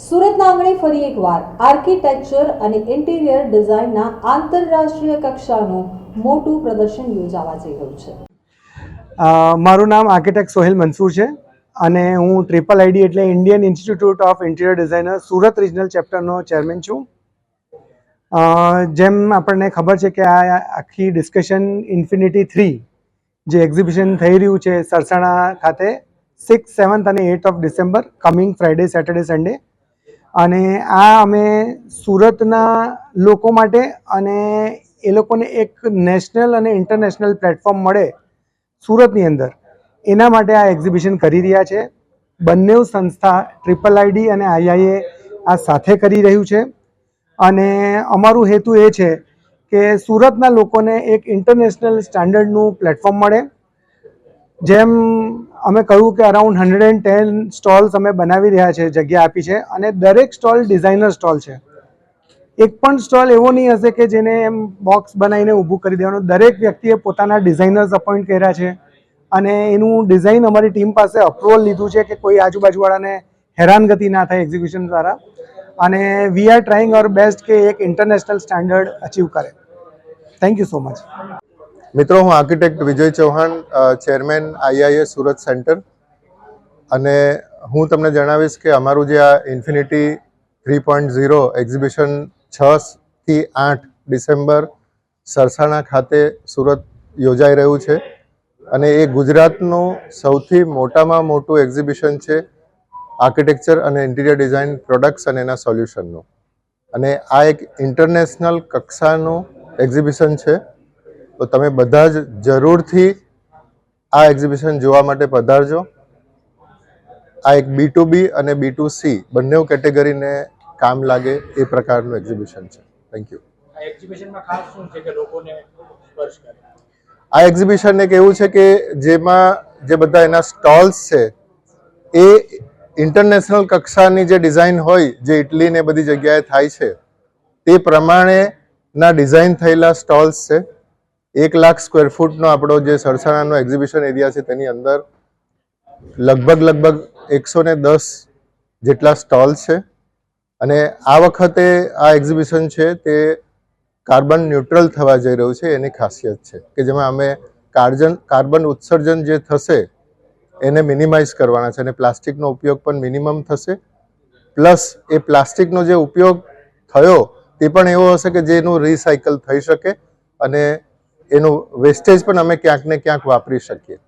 સુરતના આંગણે ફરી એકવાર આર્કિટેક્ચર અને ઇન્ટિરિયર ડિઝાઇનના આંતરરાષ્ટ્રીય કક્ષાનું મોટું પ્રદર્શન યોજાવા જઈ રહ્યું છે. મારું નામ આર્કિટેક્ટ સોહેલ મનસુર છે અને હું ટ્રિપલ આઈડી એટલે Indian institute of interior designer, Surat regional ચેપ્ટરનો chairman છું. જેમ આપણને ખબર છે કે આ આખી ડિસ્કશન ઇન્ફિનિટી થ્રી જે એક્ઝિબિશન થઈ રહ્યું છે સરસાણા ખાતે સિક્સ સેવન્થ અને eight of December coming Friday Saturday Sunday અને આ અમે સુરતના લોકો માટે અને એ લોકોને એક નેશનલ અને ઇન્ટરનેશનલ પ્લેટફોર્મ મળે સુરતની અંદર. એના માટે આ એક્ઝિબિશન કરી રહ્યા છે. બંને સંસ્થા ટ્રિપલ આઈડી અને આઈઆઈએ આ સાથે કરી રહ્યું છે. અને અમારું હેતુ એ છે કે સુરતના લોકોને એક ઇન્ટરનેશનલ સ્ટાન્ડર્ડનું પ્લેટફોર્મ મળે. જેમ અમે કહ્યું કે around hundred and ten stalls અમે બનાવી રહ્યા છે, જગ્યા આપી છે અને દરેક સ્ટોલ ડિઝાઇનર સ્ટોલ છે. એક પણ સ્ટોલ એવો નહીં હશે કે જેને એમ બોક્સ બનાવીને ઊભું કરી દેવાનું. દરેક વ્યક્તિએ પોતાના ડિઝાઇનર્સ અપોઇન્ટ કર્યા છે અને એનું ડિઝાઇન અમારી ટીમ પાસે અપ્રુવલ લીધું છે કે કોઈ આજુબાજુવાળાને હેરાનગતિ ના થાય એક્ઝિક્યુશન દ્વારા. અને we are trying our best કે એક ઇન્ટરનેશનલ સ્ટાન્ડર્ડ અચીવ કરે. થેન્ક યુ સો મચ મિત્રો, હું architect Vijay Chauhan chairman IIA Surat centre. અને હું તમને જણાવીશ કે અમારું જે આ infinity three point zero exhibition છ થી આઠ ડિસેમ્બર સરસાણા ખાતે સુરત યોજાઈ રહ્યું છે. અને એ ગુજરાતનું સૌથી મોટામાં મોટું એક્ઝિબિશન છે આર્કિટેક્ચર અને ઇન્ટિરિયર ડિઝાઇન પ્રોડક્ટ્સ અને એના સોલ્યુશનનું. અને આ એક ઇન્ટરનેશનલ કક્ષાનું એક્ઝિબિશન છે. તો તમે બધા જ જરૂરથી આ એક્ઝિબિશન જોવા માટે પધારજો. આ એક બી ટુ બી અને બી ટુ સી બંને કેટેગરીને કામ લાગે એ પ્રકારનું એક્ઝિબિશન છે. થેન્ક યુ આ એક્ઝિબિશન એક એવું છે કે જેમાં જે બધા એના સ્ટોલ્સ છે એ ઇન્ટરનેશનલ કક્ષાની જે ડિઝાઇન હોય જે ઇટલીને બધી જગ્યાએ થાય છે તે પ્રમાણેના ડિઝાઇન થયેલા સ્ટોલ્સ છે. એક લાખ સ્ક્વેર ફૂટનો આપણો જે સરસાણાનો એક્ઝિબિશન એરિયા છે, તેની અંદર લગભગ લગભગ એકસો ને દસ જેટલા સ્ટોલ છે. અને આ વખતે આ એક્ઝિબિશન છે તે કાર્બન ન્યુટ્રલ થવા જઈ રહ્યું છે, એની ખાસિયત છે કે જેમાં અમે કાર્જન કાર્બન ઉત્સર્જન જે થશે, એને મિનિમાઇઝ કરવાના છે અને પ્લાસ્ટિકનો ઉપયોગ પણ મિનિમમ થશે. પ્લસ એ પ્લાસ્ટિકનો જે ઉપયોગ થયો, તે પણ એવો હશે કે જેનું રિસાયકલ થઈ શકે અને એનું વેસ્ટેજ પણ અમે ક્યાંક ને ક્યાંક વાપરી શકીએ.